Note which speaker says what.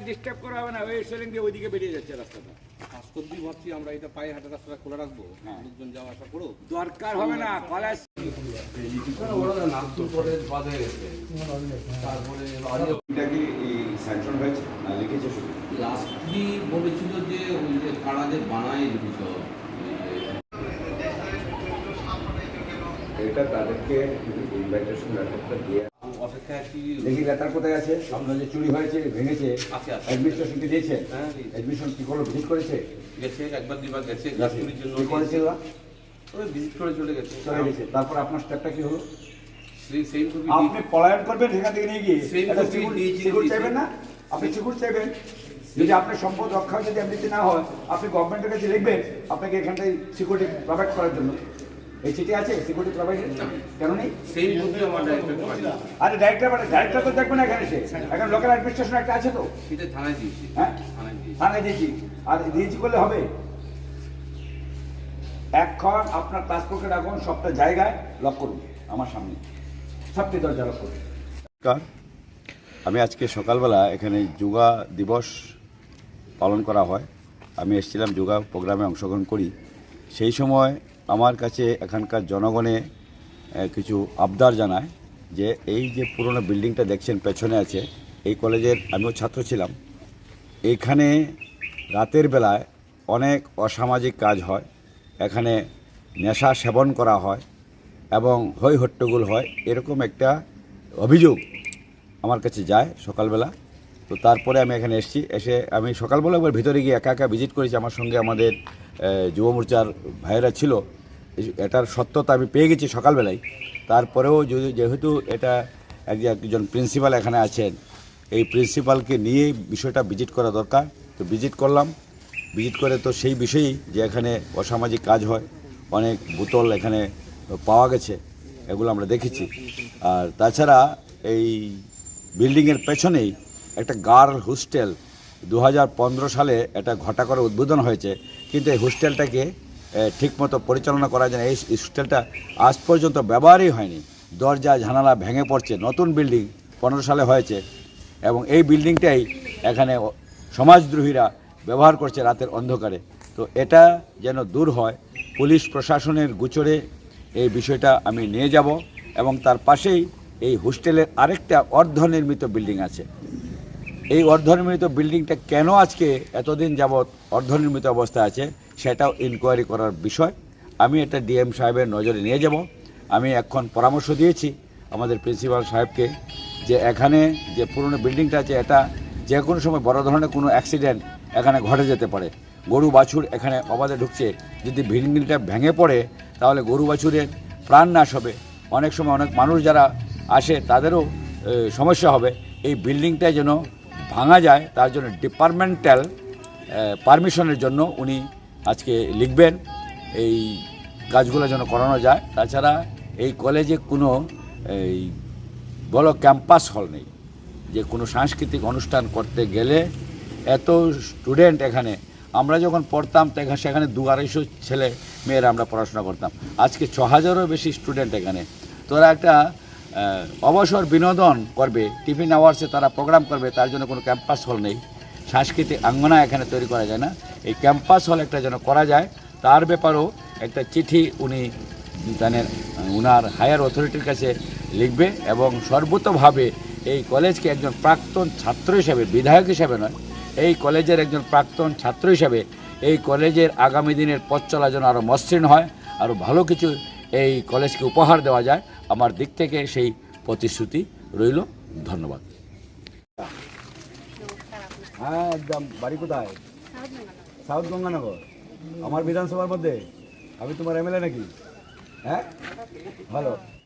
Speaker 1: Disturb করা হবে না ওই সেলিং দিয়ে ওইদিকে বেরিয়ে যাচ্ছে রাস্তাটা।
Speaker 2: ভাস্কর্যই ভাবছি আমরা এটা পায়ে হাঁটা রাস্তাটা খোলা রাখব। লোকজন যাওয়া আসা করো
Speaker 1: দরকার হবে না কলেজ
Speaker 2: হয়ে তারপরে
Speaker 3: এটা কি এই স্যাংশন হয়েছে লিখেছে শুধু।
Speaker 2: লাস্টলি বলেছিল যে ওই যে কারাদের বানায় বিষয়
Speaker 3: এটা তাদেরকে ইনভাইটেশন লেটারটা দিয়ে দেখি লেটার কোথায় আছে? আপনার যে চুরি হয়েছে ভেঙেছে। দিয়েছে।
Speaker 2: হ্যাঁ,
Speaker 3: অ্যাডমিশন কি করল ভিজিট করেছে?
Speaker 2: গেছে একবার দুবার গেছে গাছ। চুরির জন্য
Speaker 3: করেছে ওরা?
Speaker 2: ভিজিট করে চলে গেছে।
Speaker 3: চলে গেছে। তারপর আপনার স্টেপটা কি হলো? আপনি পলায়ন করবেন সেখান থেকে নিয়ে গিয়ে। সিকিউর- চাইবেন না? আপনি সিকিউর চাইবেন। যদি আপনার সম্পদ রক্ষা যদি এমনিতে না হয় আপনি গভর্নমেন্টের কাছে লিখবেন আপনাকে এখানটায় সিকিউরিটি প্রোভাইড করার জন্য। এই চিঠি আছে সিকিউরিটি প্রোভাইড কেন নেই?
Speaker 2: সেম কপি আমার ডাইরেক্টর
Speaker 3: আরে ডাইরেক্টর মানে ডাইরেক্টর তো দেখবেন না এখানে সে এখন লোকাল অ্যাডমিনিস্ট্রেশন একটা আছে তো?
Speaker 2: সেটা থানায় দিয়েছি।
Speaker 3: হ্যাঁ?
Speaker 2: থানায় দিয়েছি।
Speaker 3: আর দিয়েছি করলে হবে? এখন আপনার পাসপোর্টে রাখুন সবটা জায়গায় লক করুন আমার সামনে। সবটি দরজা লক করুন।
Speaker 4: আমি আজকে সকালবেলা এখানে যোগা দিবস পালন করা হয়। আমি এসেছিলাম যোগা প্রোগ্রামে অংশগ্রহণ করি। সেই সময় আমার কাছে এখানকার জনগণে কিছু আবদার জানায় যে এই যে পুরনো বিল্ডিংটা দেখছেন, পেছনে আছে, এই কলেজের আমিও ছাত্র ছিলাম। এখানে রাতের বেলায় অনেক অসামাজিক কাজ হয়। এখানে নেশা সেবন করা হয় এবং হই হট্টগোল হয়। এরকম একটা অভিযোগ আমার কাছে যায় সকালবেলা। তো তারপরে আমি এখানে এসেছি। এসে আমি সকালবেলা একবার ভিতরে গিয়ে একা একা ভিজিট করেছি। আমার সঙ্গে আমাদের যুব মোর্চার ভাইয়েরা ছিল। এটার সত্যতা আমি পেয়ে গেছি সকালবেলায়। তারপরেও যদি, যেহেতু এটা একজন প্রিন্সিপাল এখানে আছেন, এই প্রিন্সিপালকে নিয়ে বিষয়টা ভিজিট করা দরকার। তো ভিজিট করলাম। ভিজিট করে তো সেই বিষয়েই যে এখানে অসামাজিক কাজ হয়, অনেক বোতল এখানে পাওয়া গেছে, এগুলো আমরা দেখেছি। আর তাছাড়া এই বিল্ডিংয়ের পেছনেই একটা গার্ল হোস্টেল দু হাজার পনেরো সালে এটা ঘটা করে উদ্বোধন হয়েছে। কিন্তু এই হোস্টেলটাকে ঠিকমতো পরিচালনা করা যায় এই হোস্টেলটা আজ পর্যন্ত ব্যবহারই হয়নি। দরজা, জানালা ভেঙে পড়ছে। নতুন বিল্ডিং পনেরো সালে হয়েছে এবং এই বিল্ডিংটাই এখানে সমাজদ্রোহীরা ব্যবহার করছে রাতের অন্ধকারে। তো এটা যেন দূর হয়, পুলিশ প্রশাসনের গোচরে এই বিষয়টা আমি নিয়ে যাব এবং তার পাশেই এই হোস্টেলের আরেকটা অর্ধনির্মিত বিল্ডিং আছে। এই অর্ধনির্মিত বিল্ডিংটা কেন আজকে এতদিন যাবৎ অর্ধনির্মিত অবস্থায় আছে সেটাও ইনকোয়ারি করার বিষয়। আমি এটা ডিএম সাহেবের নজরে নিয়ে যাব। আমি এখন পরামর্শ দিয়েছি আমাদের প্রিন্সিপাল সাহেবকে যে এখানে যে পুরনো বিল্ডিংটা আছে, এটা যে কোনো সময় বড় ধরনের কোনো অ্যাক্সিডেন্ট এখানে ঘটে যেতে পারে। গরু বাছুর এখানে অবাধে ঢুকছে। যদি বিল্ডিংটা ভেঙে পড়ে, তাহলে গরু বাছুরের প্রাণ নাশ হবে। অনেক সময় অনেক মানুষ যারা আসে, তাদেরও সমস্যা হবে। এই বিল্ডিংটা যেন ভাঙা যায়, তার জন্য ডিপার্টমেন্টাল পারমিশনের জন্য উনি আজকে লিখবেন, এই কাজগুলো যেন করানো যায়। তাছাড়া এই কলেজে কোনো, এই বড় ক্যাম্পাস হল নেই। যে কোনো সাংস্কৃতিক অনুষ্ঠান করতে গেলে এত স্টুডেন্ট এখানে। আমরা যখন পড়তাম সেখানে দু আড়াইশো ছেলে, মেয়েরা আমরা পড়াশোনা করতাম। আজকে ছ হাজারও বেশি স্টুডেন্ট এখানে। তোরা একটা অবসর বিনোদন করবে টিফিন আওয়ার্সে তারা প্রোগ্রাম করবে, তার জন্য কোনো ক্যাম্পাস হল নেই। সাংস্কৃতিক আঙ্গনা এখানে তৈরি করা যায় না। এই ক্যাম্পাস হল একটা যেন করা যায়, তার ব্যাপারেও একটা চিঠি উনি তাদের উনার হায়ার অথরিটির কাছে লিখবে এবং সর্বতভাবে এই কলেজকে একজন প্রাক্তন ছাত্র হিসাবে, বিধায়ক হিসাবে নয়, এই কলেজের একজন প্রাক্তন ছাত্র হিসাবে এই কলেজের আগামী দিনের পথ চলা যেন আরও মসৃণ হয় আরও ভালো কিছু এই কলেজকে উপহার দেওয়া যায়। আমার দিক থেকে সেই প্রতিশ্রুতি রইল। ধন্যবাদ।
Speaker 3: হ্যাঁ একদম। বাড়ি কোথায়? সাউথ গঙ্গানগর। আমার বিধানসভার মধ্যে। আমি তোমার এমএলএ নাকি? হ্যাঁ? ভালো।